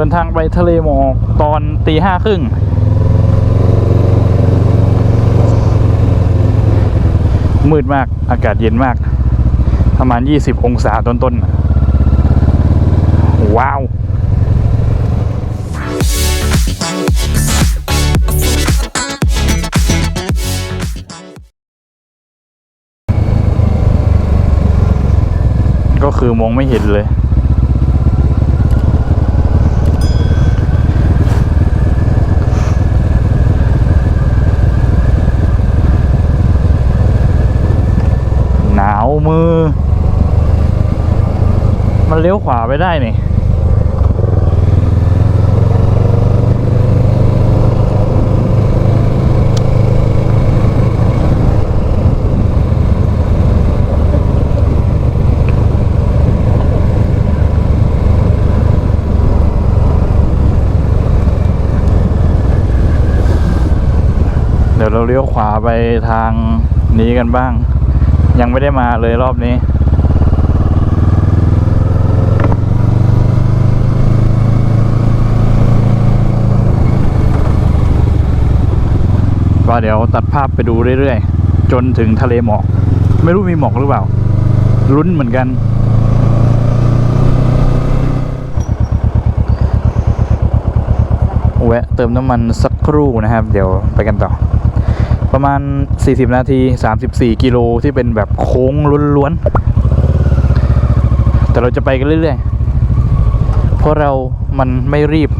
ดินทางไปทะเลหมอกตอนตีห้าครึ่งมืดมากอากาศเย็นมาก ประมาณ 20 องศาต้นๆ ว้าวก็คือมองไม่เห็นเลย หนาวมือ มัน เลี้ยวขวาไปได้นี่เดี๋ยวเราเลี้ยวขวาไปทางนี้กันบ้าง ยังไม่ได้มาเลยรอบนี้ ก็เดี๋ยวตัดภาพไปดูเรื่อยๆ จนถึงทะเลหมอก ไม่รู้มีหมอกหรือเปล่าลุ้นเหมือนกัน แวะเติมน้ำมันสักครู่นะครับ เดี๋ยวไปกันต่อ ประมาณ 40 นาที 34 กิโลที่เป็นแบบโค้งล้วนๆ แต่เราจะไปกันเรื่อยๆ เพราะเรามันไม่รีบ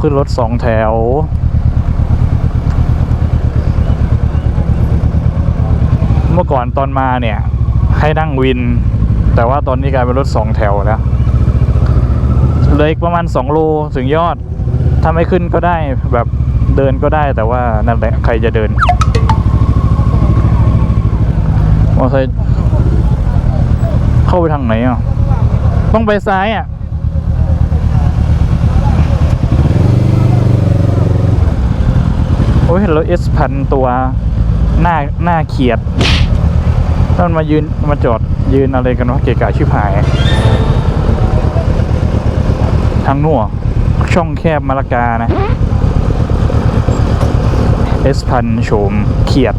ขึ้นรถสองแถว เมื่อก่อนตอนมาเนี่ย ให้นั่งวิน แต่ว่าตอนนี้กลายเป็นรถสองแถวแล้วเลยประมาณสองโลถึงยอด ถ้าไม่ขึ้นก็ได้แบบเดินก็ได้แต่ว่านั่นแหละใครจะเดินมอเตอร์ไซค์เข้าไปทางไหนอะ ต้องไปซ้ายอะ อ้ยเห็นรถเอสพันตัวหน้าหน้าเขียดแล้วมันมายืนมาจอดยืนอะไรกันวะเกะกะชิบหาย ทางนัวช่องแคบมะละกานะเอสพันโฉมเขียด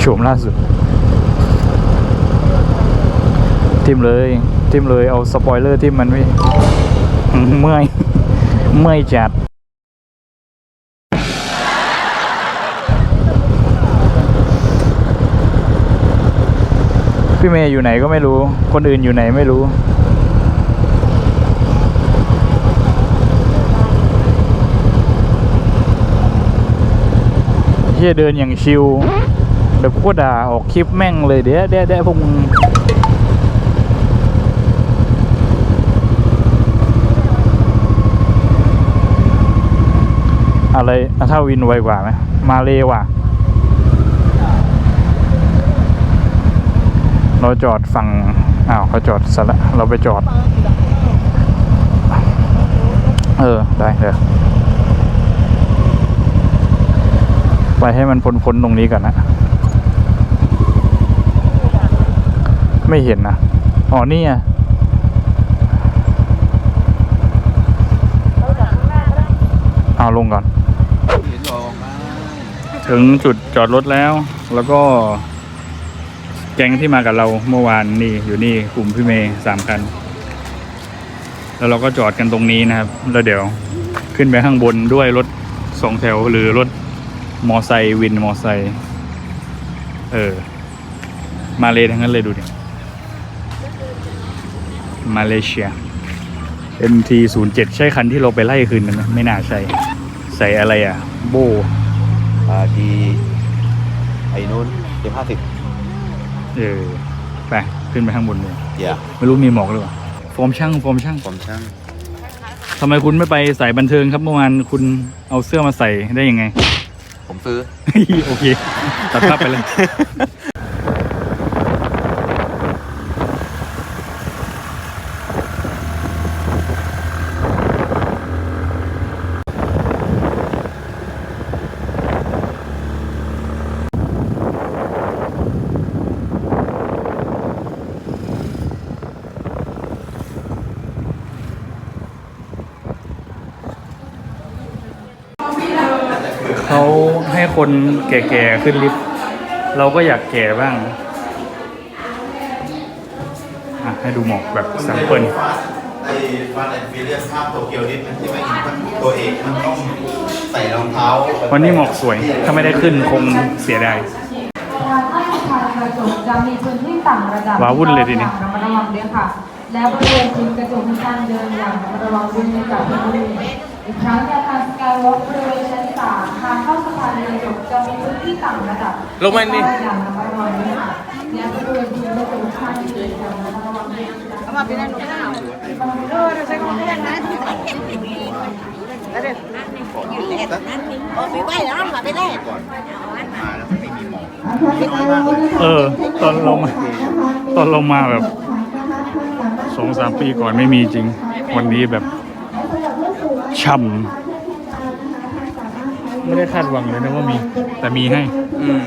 โฉมล่าสุดทิมเลยทิมเลยเอาสปอยเลอร์ทิมมันไว้เมื่อย เมื่อยจัด พี่เมย์อยู่ไหนก็ไม่รู้ คนอื่นอยู่ไหนไม่รู้ เฮียเดินอย่างชิวเดี๋ยวกูก็ด่าออกคลิปแม่งเลยเดี๋ยวเดี๋ยวเดี๋ยวพวกมึงอะไรอะถ้าวินไวกว่าไหมมาเลว่ะ เราจอดฝั่งอ้าวเขาจอดสละเราไปจอด เออ ได้เดี๋ยวไปให้มันพ้นๆตรงนี้ก่อนนะ ไม่เห็นนะ อ๋อ นี่อะเอาลงก่อนเห็นออกมาถึงจุดจอดรถแล้วแล้วก็ แก๊งที่มากับเราเมื่อวานนี่อยู่นี่กลุ่มพี่เมย์สามคัน แล้วเราก็จอดกันตรงนี้นะครับ แล้วเดี๋ยวขึ้นไปข้างบนด้วยรถสองแถวหรือรถมอไซค์วินมอไซค์เออ มาเลยทั้งนั้นเลยดูดิมาเลเซีย MT 0 7 ใช่คันที่เราไปไล่คืนนั้นไหมไม่น่าใช่ ใส่อะไรอะ โบ อ่าดีไอ้นู้นเจ็ดห้าสิบ เออไปขึ้นไปข้างบนเลยเดี๋ยวไม่รู้มีหมอกหรือเปล่าฟอร์มช่างฟอร์มช่างผมช่างทำไมคุณไม่ไปสายบันเทิงครับเมื่อวานคุณเอาเสื้อมาใส่ได้ยังไง ผมซื้อ โอเค ตัดภาพไปเลย เขา ให้คนแก่ๆขึ้นลิฟต์เราก็อยากแก่บ้างอะให้ดูหมอกแบบแซมเปิลไอ้ฟันแอนฟิเลียสภาพโตเกียวนิดมันที่ไม่ตัวเอกมันต้องใส่รองเท้าวันนี้หมอกสวย ถ้าไม่ได้ขึ้นคงเสียดายการตั้งสะพานกระจกจะมีพื้นที่ต่างระดับว้าวุ่นเลยทีนี้ระมัดระวังด้วยค่ะ และบริเวณพื้นกระจกที่การเดินอย่างระมัดระวังด้วยในกับพื้นที่อีกครั้งในอาคารสกายวอล์กบริเวณชั้น สามทางเข้าสะพานกระจกจะมีพื้นที่ต่างระดับลงมานี่ อย่างระมัดระวังด้วยค่ะและบริเวณพื้นกระจกที่การเดินอย่างระมัดระวังด้วยค่ะเอามาเป็นอะไรหนูเออเราใช้ของแพงนะเออ ตอนเรามาตอนเรามาแบบสองสามปีก่อนไม่มีจริง วันนี้แบบช่ำ ไม่ได้คาดหวังเลยนะว่ามี แต่มีให้ อืม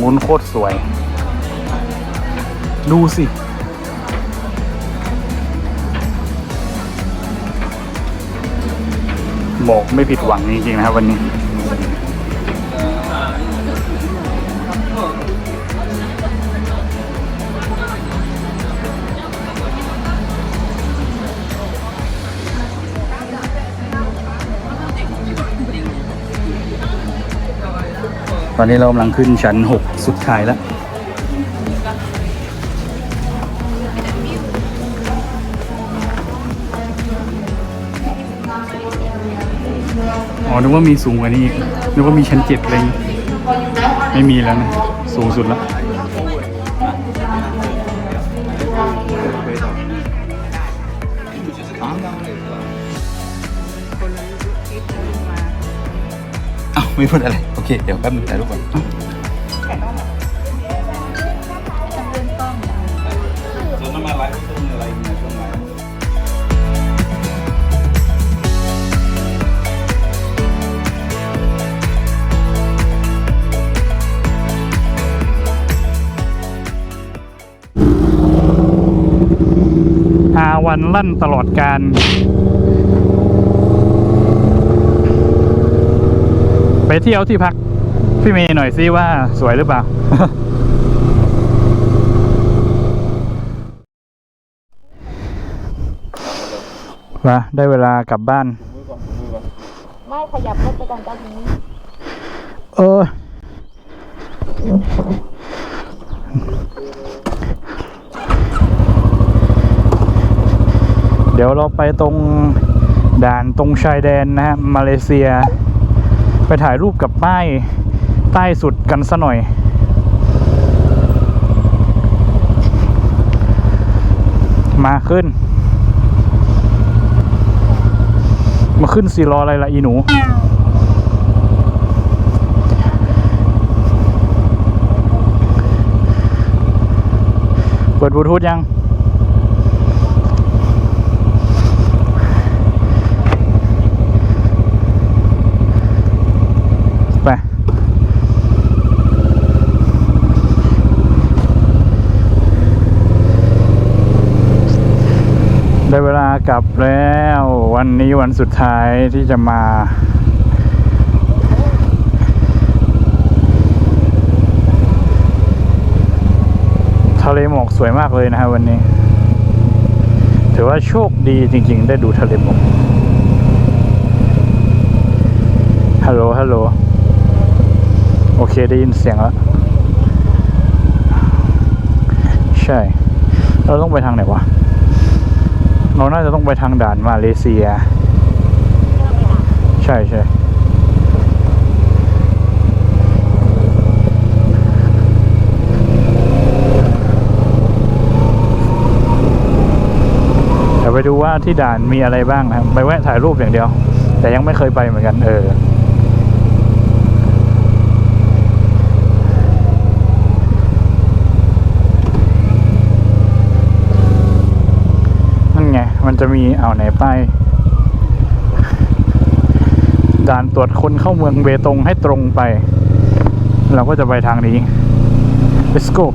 งนู้นโคตรสวย ดูสิ บอกไม่ผิดหวังจริงๆนะครับวันนี้ อนนี้เรากำลังขึ้นชั้น 6 สุดท้ายแล้ว อ๋อ นึกว่ามีสูงกว่านี้อีก นึกว่ามีชั้นเจ็ดอะไรอย่างงี้ไม่มีแล้วนะ สูงสุดแล้วอ้าไม่พูดอะไร เคเดี๋ยวแป๊บนึงถ่ายรูปก่อนแล้วน้ำมันไลฟ์ต้นอะไรเนี่ยช่วงไหนอาวันลั่นตลอดการ ไปเที่ยวที่พักพี่เมย์หน่อยซิว่าสวยหรือเปล่า มาได้เวลากลับบ้าน ไม่ขยับรถไปก่อนตอนนี้เออ เดี๋ยวเราไปตรงด่านตรงชายแดนนะฮะมาเลเซีย ไปถ่ายรูปกับป้ายใต้สุดกันซะหน่อย มาขึ้น มาขึ้นสีรออะไรล่ะอีหนูเปิดบลูทูธยัง ไป ได้เวลากลับแล้ว วันนี้วันสุดท้ายที่จะมา ทะเลหมอกสวยมากเลยนะฮะวันนี้ ถือว่าโชคดีจริง ๆ ได้ดูทะเลหมอกฮัลโหลฮัลโหลโอเคได้ยินเสียงแล้ว ใช่ เราต้องไปทางไหนวะ เราน่าจะต้องไปทางด่านมาเลเซีย ใช่ใช่เดี๋ยวไปดูว่าที่ด่านมีอะไรบ้างนะครับ ไปแวะถ่ายรูปอย่างเดียว แต่ยังไม่เคยไปเหมือนกันเออ นั่นไง มันจะมีเอาไหนป้ายด่านตรวจคนเข้าเมืองเบตงให้ตรงไป เราก็จะไปทางนี้ let's go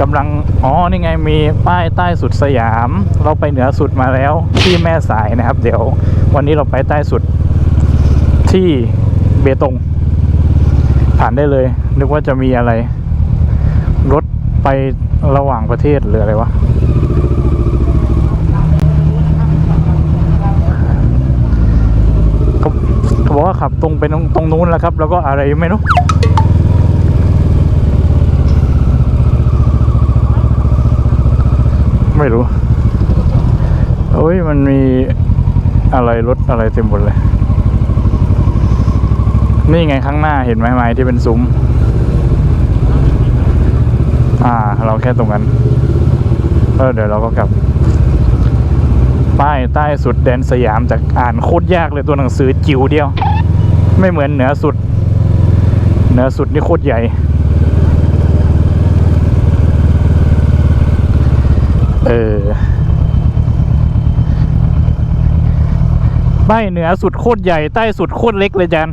กำลัง อ๋อ นี่ไงมีป้ายใต้สุดสยาม เราไปเหนือสุดมาแล้ว ที่แม่สายนะครับ เดี๋ยว วันนี้เราไปใต้สุดที่เบตง ผ่านได้เลย นึกว่าจะมีอะไร ไประหว่างประเทศหรืออะไรวะเขาบอกว่าขับตรงไปตรงตรงนู้นแล้วครับ แล้วก็อะไรไม่รู้ไม่รู้โอ้ยมันมีอะไรรถอะไรเต็มหมดเลย นี่ไงข้างหน้าเห็นไหมไม้ที่เป็นซุ้ม อ่า เราแค่ตรงนั้นเออเดี๋ยวเราก็กลับ ป้ายใต้สุดแดนสยามจากอ่านโคตรยากเลยตัวหนังสือจิ๋วเดียว ไม่เหมือนเหนือสุด เหนือสุดนี่โคตรใหญ่ เออป้ายเหนือสุดโคตรใหญ่ใต้สุดโคตรเล็กเลยจัน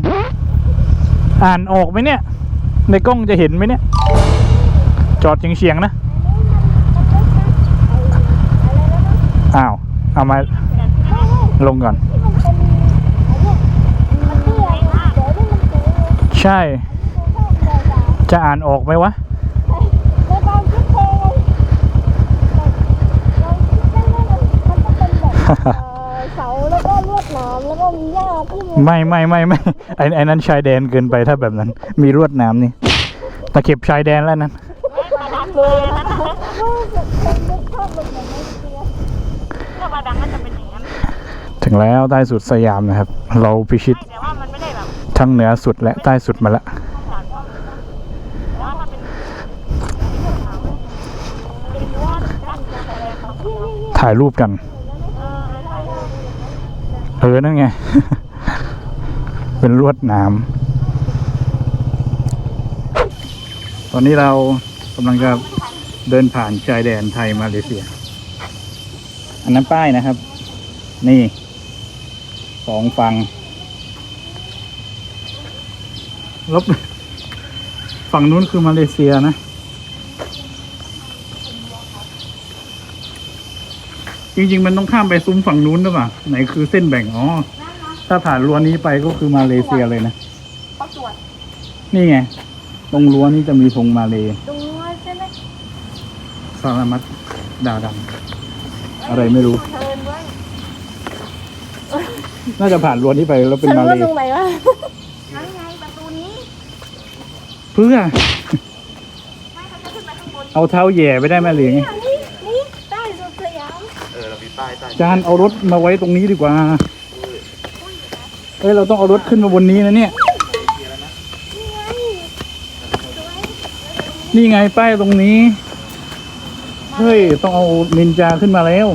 อ่านออกไหมเนี่ย ในกล้องจะเห็นไหมเนี่ย จอดเฉียงๆนะ อ้าว เอามาลงก่อน ใช่ จะอ่านออกไหมวะในความคิดเธอเราคิดเล่นๆมันจะเป็นแบบเอ่อเสาแล้วก็น้ำแล้วก็มีหญ้าขึ้นมาไม่ไม่ไม่ไม่ไอ้ไอ้นั้นชายแดนเกินไปถ้าแบบนั้น มีรวดหน้ำนี่ตะเข็บชายแดนแล้วนั้น เลยนะว่าจะเป็นภาพแบบไหนไม่เสียถ้าบาดังก็จะเป็นอย่างนั้นถึงแล้วใต้สุดสยามนะครับ เราพิชิตแต่ว่ามันไม่ได้แบบทั้งเหนือสุดและใต้สุดมาละผ่านว่าแต่ว่าถ้าเป็นเป็นว่าด้านจะอะไรครับถ่ายรูปกัน เอออะไรเออนั่นไง เป็นลวดหน้ำตอนนี้เราำลังจะเดินผ่านชายแดนไทยมาเลเซีย อันนั้นป้ายนะครับ นี่สองฝั่งลบฝั่งนู้นคือมาเลเซียนะ จริง ๆ มันต้องข้ามไปซุ้มฝั่งนู้นหรือเปล่าไหนคือเส้นแบ่ง อ๋อ ถ้าผ่านรั้วนี้ไปก็คือมาเลเซียเลยนะ นี่ไง ตรงรั้วนี้จะมีธงมาเลตรงนู้นใช่ไหม สารามัดดาวดำอะไรไม่รู้เทินไว้น่าจะผ่านรั้วนี้ไปแล้วเป็นฉันมาเลว่าตรงไหนวะนั่นไงประตูนี้เพื่อ ไม่เขาจะขึ้นไปข้างบนเอาเท้าแหย่ไปได้ไหมหรือไงนี่นี่ใต้สุดสยามเออเรามีป้ายใต้จานเอารถมาไว้ตรงนี้ดีกว่า เอ้ยเราต้องเอารถขึ้นมาบนนี้นะเนี่ย นี่ไงป้ายตรงนี้ เฮ้ย ต้องเอานินจาขึ้นมาแล้ว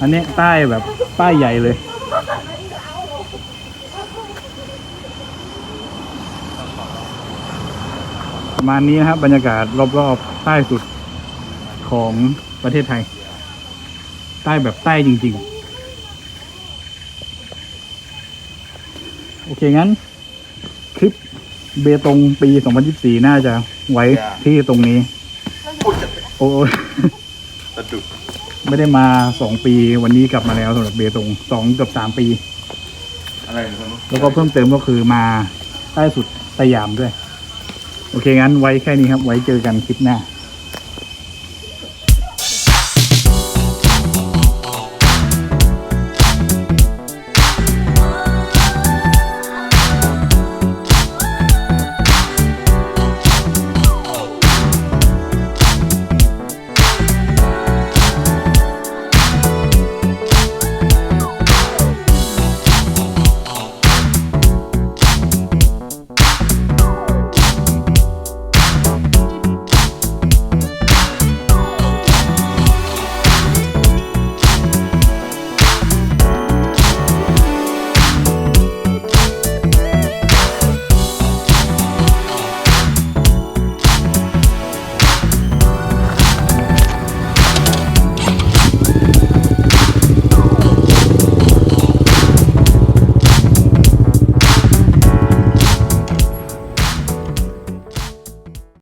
อันนี้ป้ายแบบป้ายใหญ่เลย ประมาณนี้นะครับ บรรยากาศรอบๆ ใต้สุดของประเทศไทย ใต้แบบใต้จริง ๆ โอเคงั้น เบตงปี 2024 น่าจะไว้ที่ตรงนี้โอ้ยสะดุดไม่ได้มาสองปีวันนี้กลับมาแล้วสำหรับเบตงสองเกือบสามปี อะไรนะแล้วก็เพิ่มเติมก็คือมาใต้สุดสยามด้วย โอเคงั้นไว้แค่นี้ครับ ไว้เจอกันคลิปหน้า